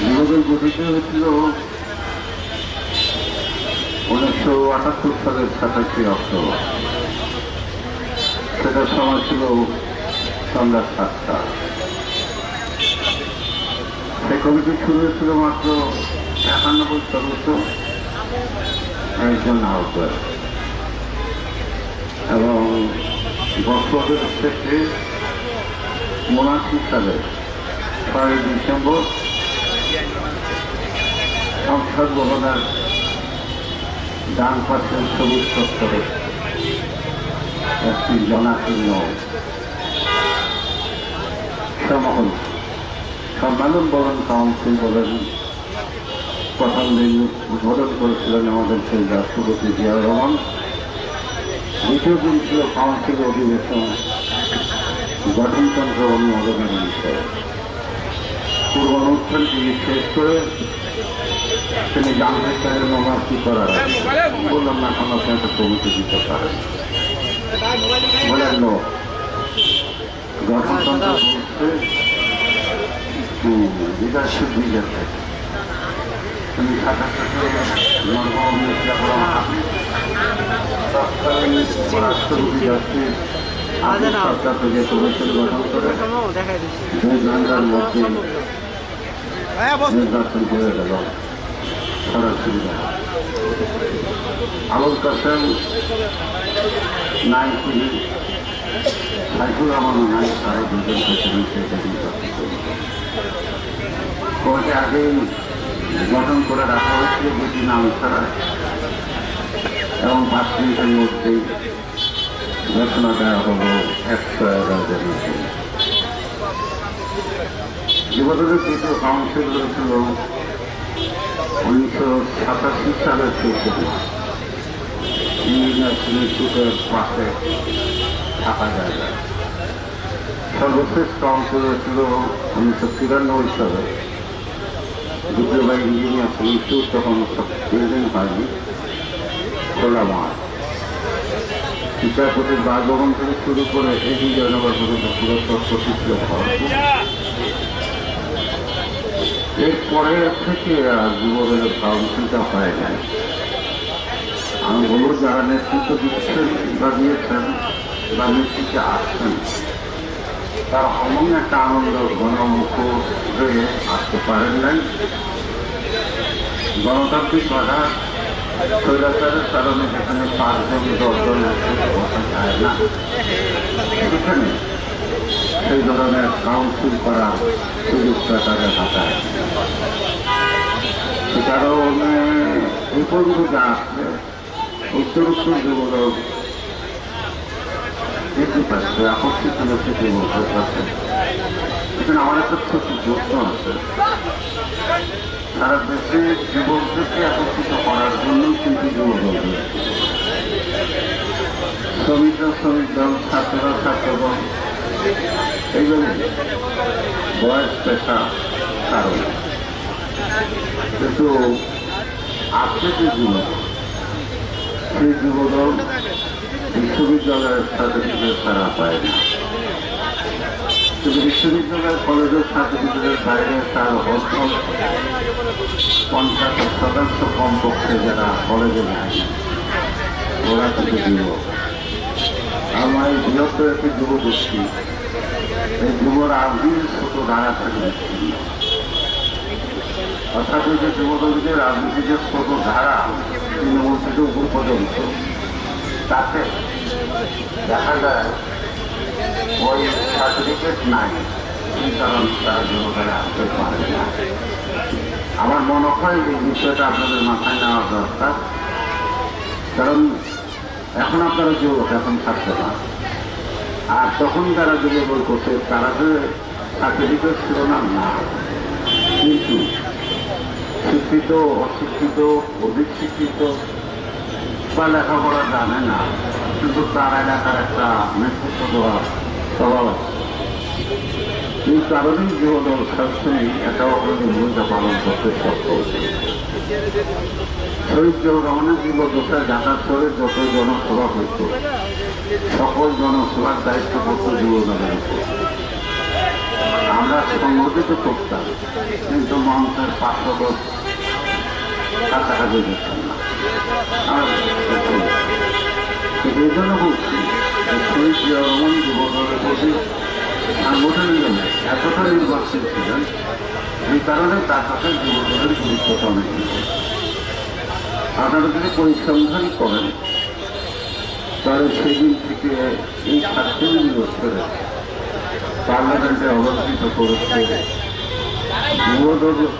যুবদল গঠিত হয়েছিল উনিশশো আটাত্তর সালের সাতাশে অক্টোবর। সেটার সময় ছিল সন্ধ্যা সাতটা। সেই কমিটি শুরু হয়েছিল মাত্র একানব্বই সদস্য, একজন আহত এবং বছরের শেষে উনাশি সালে ছয় ডিসেম্বর সংসদ ভবনের ডান পাশের সবুজ চত্বরে একটি জনাকীর্ণ সমহল। সম্মেলন বলেন কাউন্সিল বলেন, প্রথম দিন উদ্বোধন করেছিলেন আমাদের সেই রাষ্ট্রপতি জিয়াউর রহমান। দ্বিতীয় দিন ছিল কাউন্সিল অধিবেশন, গঠনতন্ত্র অনুমোদনের বিষয়ে। পূর্ব অনুষ্ঠানটি শেষ করে তিনি জানতে চাইলেন ওনার কি করার। বললাম না এখন আপনি একটা দিতে পারেন বলেন গঠনতন্ত্র তিনি নির্বাচন হয়ে গেল সরাসরি আবুল কাসেম নাই তিনি সাইফুর রহমান নাই তারা দুজন কমিটি আগেই গঠন করে রাখা হয়েছিল দুটি নাম ছাড়া এবং পাঁচ মিনিটের মধ্যেই ঘোষণা দেওয়া হলো একশো এগারো মধ্যে যুবদলের তৃতীয় কাউন্সিল হয়েছিল উনিশশো সাতাশি সালের ইঞ্জিনিয়ার ইনস্টিটিউটের পাশে থাকা জায়গা সর্বশেষ কাউন্সিল হয়েছিল উনিশশো তিরানব্বই সালে। বাই ইঞ্জিনিয়ার ইনস্টিটিউট তখন বিল্ডিং হয়নি। খোলা মাঠ বিচারপতির বাসভবন থেকে শুরু করে এগিয়ে জয়নগর পর্যন্ত পুরস্কার প্রতিষ্ঠিত ভরপুর এরপরে থেকে যুবদের কাউন্সিলটা হয় নাই আমি বলব যারা নেতৃত্ব দিচ্ছেন বা দিয়েছেন বা নেতৃত্বে আসছেন তার অমন একটা আনন্দ গণমুখ হয়ে আসতে পারেন নাই। গণতান্ত্রিক বাধা স্বৈরাচারের কারণে যেখানে পাঁচজন, দশজন বসা যায় না। সেখানে সেই ধরনের কাউন্সিল করার সুযোগটা তাদের হাতায়। সে কারণে এই পর্যন্ত আসছে উত্তর উত্তর পাচ্ছে আকর্ষিত হচ্ছে যুবক পাচ্ছে। এখানে আমার একটা ছোট্ট প্রশ্ন আছে। সারা দেশে যুবকদেরকে একত্রিত করার জন্যই কিন্তু যুবদল। শ্রমিকরা শ্রমিক দল ছাত্ররা ছাত্র বয়স পেশা কারণ কিন্তু আজকে যে যুবক সেই যুবদল বিশ্ববিদ্যালয়ের সার্টিফিকেট তারা পায় না। কিন্তু বিশ্ববিদ্যালয় কলেজের সার্টিফিকেটের বাইরে তার অর্থ পঞ্চাশ শতাংশ কমপক্ষে যারা কলেজে নেয় ওরা কিন্তু যুবক আমার বৃহত্তর একটি যুব গোষ্ঠী। এই যুব রাজনীতির ছোট ধারা থেকে অর্থাৎ এই যে যুবদলীদের রাজনীতির যে ধারা তৃণমূল থেকে উপর পর্যন্ত, তাতে দেখা যায়, ওই সার্টিফিকেট নাই কারণ তারা যুবকেরা আসতে পারে না। আমার মনে হয় এই বিষয়টা আপনাদের মাথায় নেওয়া দরকার। কারণ এখন আপনারা যুবক এখন থাকতে না। আর তখন যারা যুবক করছে, তারা যে সার্টিফিকেট ছিল না না। কিন্তু শিক্ষিত, অশিক্ষিত, অধিক শিক্ষিত, বা লেখাপড়া জানে না, কিন্তু তার এলাকার একটা নেতৃত্ব দেওয়ার স্বভাব এই কারণেই যুবদল সবসময় একটা অগ্রণী ভূমিকা পালন করতে সক্ষম শহীদ রহমানের যুবদশায় ঢাকা শহরে যত জনসভা হইত সকল জনসভার দায়িত্ব করত যুবদলের উপর আমরা সংগঠিত করতাম, কিন্তু মঞ্চের পাঠ্যক কাছাকাছি দিচ্ছেন না এই জন্য বলছি যে শহীদ রহমান যুবদলের প্রতি সাংগঠনিক এতটা নির্ভরশীল ছিলেন, এই কারণে তার কাছে যুবদলের গুরুত্বটা অনেক। আপনারা যদি পরিসংখ্যান করেন, তাহলে সেদিন থেকে এই সাতচল্লিশ বছরে পার্লামেন্টে অবস্থিত করেছে যুবদলের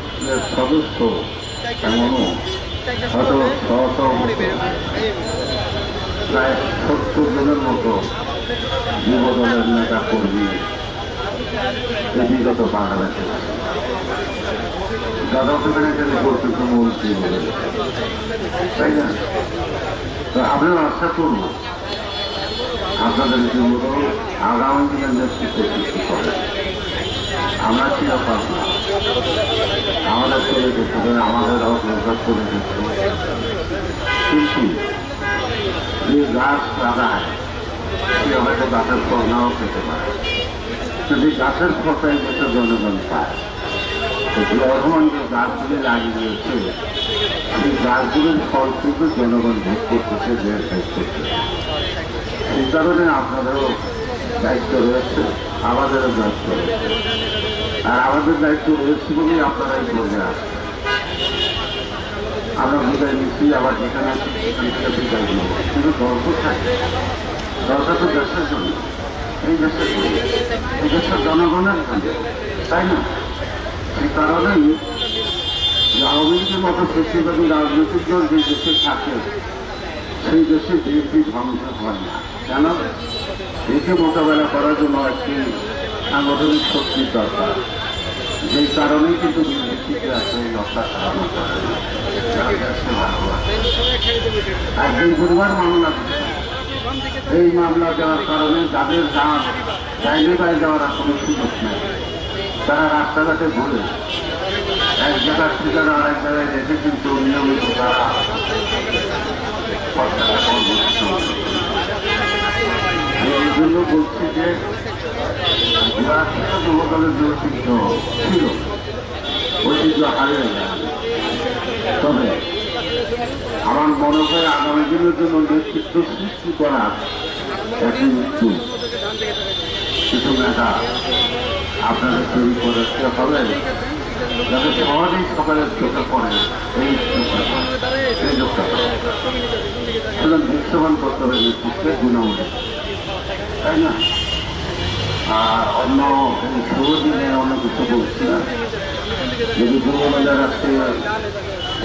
সদস্য এমনও হয়তো প্রায় সত্তর জনের মতো যুবদলের নেতা কর্মী বিগত পার্লামেন্টে। দাদা তাই না? তো করব আপনাদের যুবদল আগামী দিনের নেতৃত্ব সৃষ্টি করে আমরা না। আমাদের অগ্রসর করে যেতে কিন্তু যে গাছ লাগায়, সে হয়তো গাছের ফল নাও পেতে পারে। যদি গাছের ফলটাই জনগণ পায় তো যে গাছগুলি লাগিয়েছে সেই গাছগুলির ফল কিন্তু জনগণ ভোগ দায়িত্ব রয়েছে আমাদেরও দায়িত্ব আর আমাদের দায়িত্ব রয়েছে বলেই আপনারা এই করবে আসেন আমরা বিদায় নিচ্ছি আবার যেখানে আছি কিন্তু দরকার থাকে দরকার তো দেশের জন্য এই দেশের এই দেশের জনগণের তাই না? সেই কারণেই যে আওয়ামী লীগের মতো বেশিরভাগই রাজনৈতিক দল যে দেশে থাকে, সেই দেশে বিএনপি ধ্বংস হয় না। কেন? একে মোকাবেলা করার জন্য একটি সাংগঠনিক শক্তির দরকার। যেই কারণেই কিন্তু বিএনপিকে আসলে যারা দেশে একদিন পরিবার মামলা এই মামলা দেওয়ার কারণে যাদের যাওয়ার বাইরে বাইরে যাওয়ার আর কোনো সুযোগ নেই। তারা রাস্তাঘাটে ঘুরে এক জায়গার ঠিকানা আরেক জায়গায় রেখে কিন্তু নিয়মিত তারা এই জন্য বলছি যে যুবদলের যে ঐতিহ্য ছিল, ঐতিহ্য হারিয়ে গেছে। তবে আমার মনে হয় আগামী দিনের জন্য নেতৃত্ব সৃষ্টি করার একটি কিছু নেতা আপনাদের তৈরি করতে হবে। যাতে সহজেই সকালের চোখে পড়ে এই যোগটা এই যোগটা সুতরাং দৃশ্যমান করতে হবে নেতৃত্বের গুণাবলী তাই না? আর অন্য শুভ দিনে অন্য কিছু বলছি না। যদি যুববাজার আজকে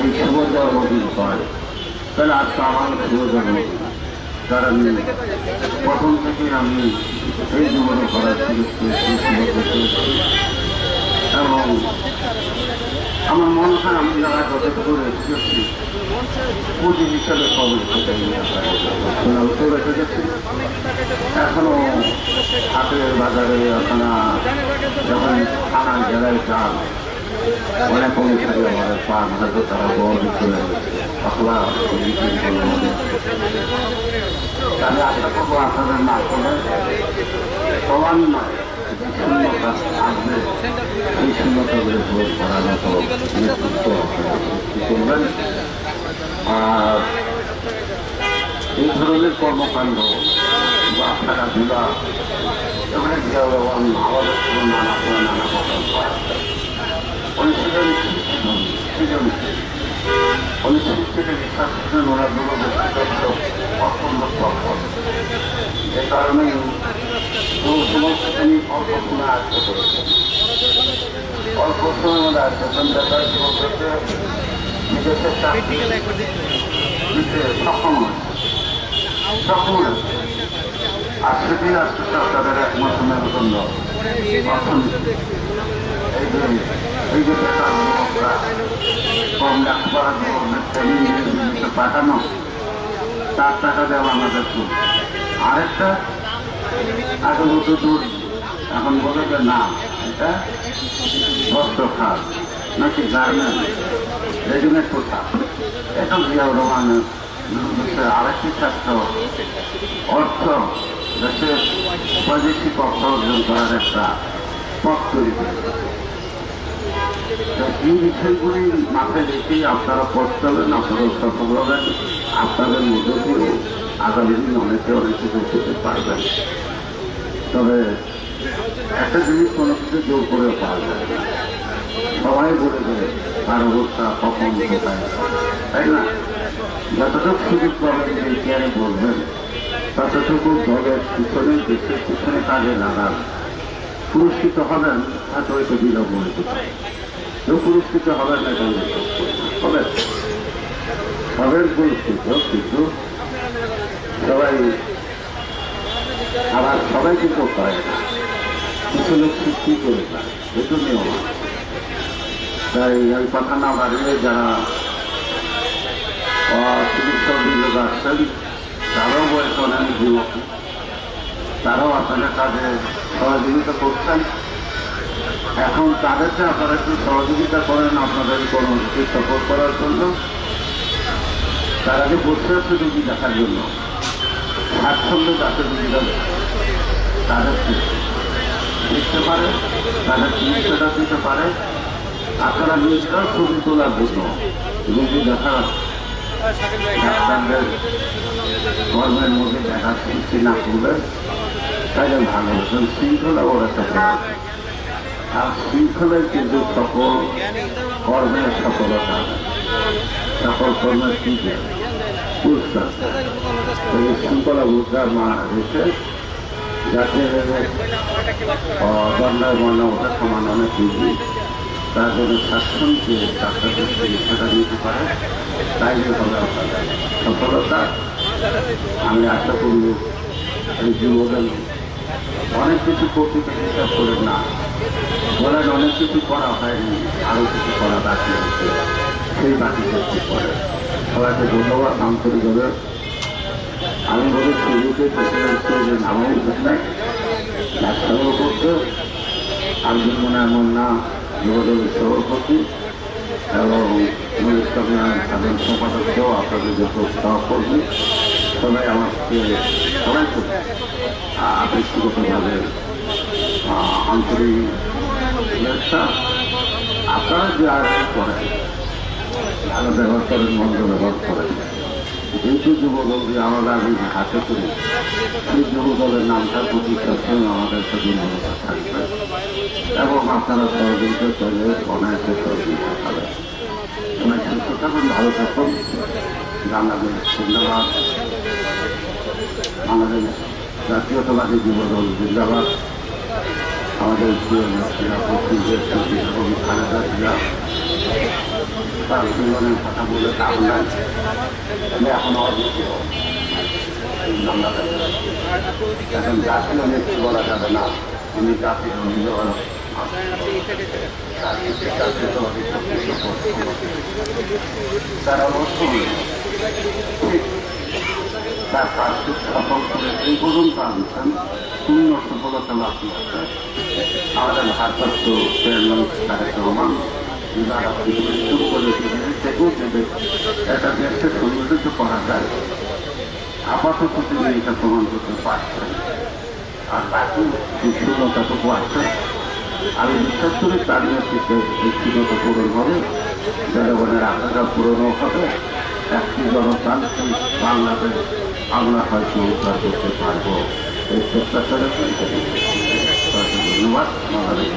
এই শুভ জন্মদিন হয়, তাহলে আজকে আমার শুভ জন্মদিন কারণ প্রথম থেকে আমি এই জীবনে করার সুযোগ এবং আমার মনে হয় আমি যারা যতটুকু রেখেছি পুঁজি হিসাবে কবে রেখে গেছি এখনও হাটের বাজারে ওখানে যখন থানা জেলায় যান অনেক অনুসারী আমাদের পান হয়তো তারা বড় চলে আমাদের। আমি আশা করব আপনাদের না করে প্রমাণ করার আপনারা সৃষ্টি করবেন? আর এই ধরনের কর্মকাণ্ড বা খেলাধুলা এগুলো আমাদের নানা নানা প্রকার হয় উনি ছিলেন সৃজনশীল উনি সৃষ্টিকে বিশ্বাস করতেন ওনার দূরদর্শিত অত্যন্ত সফল যে কারণে সমস্ত তিনি অল্প সময় আয়ত্ত করেছেন অল্প সময়ের মধ্যে আয়ত্ত করেছেন বেকার যুবকদেরকে বিদেশের চাকরি সক্ষম সক্ষম আর সেটি আজকে সরকারের একমাত্র মেরুদণ্ড অর্থনীতি এই এই যে কম বিদেশে পাঠানো তার টাকা দেওয়া আমাদের। আরেকটা আগে হতো দূর এখন বলে যে এটা বস্ত্র খাত নাকি গার্মেন্ট রেডিমেড পোশাক এটা জিয়াউর রহমানের দেশের আরেকটি ছাত্র অর্থ দেশের বৈদেশিক অর্থ অর্জন করার একটা পথ তৈরি করে তো এই বিষয়গুলি মাথায় রেখে আপনারা পথ চলেন আপনারা সফল হবেন আপনাদের মধ্যে দিয়েও আগামী দিন অনেকে অনেক কিছু পেতে পারবেন তবে একটা জিনিস কোনো কিছু জোর করে পাওয়া যায় সবাই বলে যে তার অবস্থা কখন কোথায় তাই না যতটুকু সুযোগ পাবেন যে চেয়ারে বলবেন ততটুকু দলের পিছনে দেশের পিছনে কাজে লাগান পুরস্কৃত হবেন হয়তো বিলম্ব হতে পারে পুরস্কৃত হবেন না কেন? হবেন হবেন পুরস্কৃত, কিন্তু সবাই আবার সবাই কিন্তু করে না। কিছু লোক সৃষ্টি করে না এটু নিয়ম। তাই এই কথা না বাড়িয়ে যারা চিকিৎসক লোক আসছেন তারাও বয়স অনেক যুবক। তারাও আপনাদের কাজে সহযোগিতা করছেন। এখন তাদেরকে আপনারা একটু সহযোগিতা করেন, আপনাদের কোনো সাপোর্ট করার জন্য, তারা যে বসে রুগী দেখার জন্য স্বাচ্ছন্দ্য যাতে রুগীরা তাদের দেখতে পারে, তাদের চিকিৎসাটা দিতে পারে আপনারা নিজেরা ছবি তোলার জন্য রুগী দেখার ডাক্তারদের কর্মের মধ্যে দেখা সৃষ্টি না করলে তাহলে ভালো শৃঙ্খলা ওর প্রয়োজন। আর শৃঙ্খলাই কিন্তু সকল কর্মের সফলতা। সকল কর্মের কি পুরস্কার। এই শৃঙ্খলা বুঝার মা রেখে যাতে দণ্ডায় বর্ণা ওঠা সমান অনেক ইজি তার জন্য স্বাচ্ছন্দ্যে ডাক্তারদের চিকিৎসাটা নিতে পারে, তাই হবে সফলতা। আমি আশা করি এই যুবকের অনেক কিছু করতে হিসাব করে না। বলেন অনেক কিছু করা হয়নি আরও কিছু করা বাকি আছে। সেই বাকি কিছু করে সবাইকে ধন্যবাদ আন্তরিকভাবে। আমি বলি প্রেসিডেন্টকে যে নামও নাই ব্যবসাও করতে আব্দুল মনে এমন না যুবদলের সভাপতি এবং সাধারণ সম্পাদককেও আপনাদের যে প্রস্তাব করবে সবাই আমাকে সবাই খুব আহ, ব্যক্তিগতভাবে আন্তরিক শুভেচ্ছা আপনারা যে আয়োজন করেন ভালো ব্যবহার করেন মন্দ ব্যবহার করেন যেহেতু যুবদল যে আমরা আমি হাতে করি সেই যুবদলের নামটা প্রতি সবসময় আমাদের সাথে মনোভাব থাকবে এবং আপনারা সহযোগিতা করলে অনায়াসে সহযোগিতা পাবেন অনেক সুস্থ ভালো থাকুন বাংলাদেশ জিন্দাবাদ বাংলাদেশ জাতীয়তাবাদী যুবদল জিন্দাবাদ আমাদের তার জীবনের কথা বলে লাভ নাই আমি এখন অযোগ্য এখন জাতীয় নেত্রী বলা যাবে না উনি জাতীয় নিজের তারা অবশ্যই তার কাজকে সফল করে এই পর্যন্ত আনছেন শূন্য সফলতা লাভ করছে আমাদের ভারপ্রাপ্ত চেয়ারম্যান তারেক রহমান যারা শুরু করে থেকেও দেবে একটা দেশকে সংগঠিত করা যায়। আপাতত তিনি এটা প্রমাণ করতে পারছেন আর বাকি যে শূন্যতাটুকু আছে। আমি বিশ্বাস করি তার নেতৃত্বে ব্যক্তিগত পূরণ হবে। জনগণের আকাঙ্ক্ষা পূরণও হবে। একটি গণতান্ত্রিক বাংলাদেশ আমরা হয়তো উদ্ধার করতে পারব। এই প্রত্যাশা রেখে ধন্যবাদ। বাংলাদেশ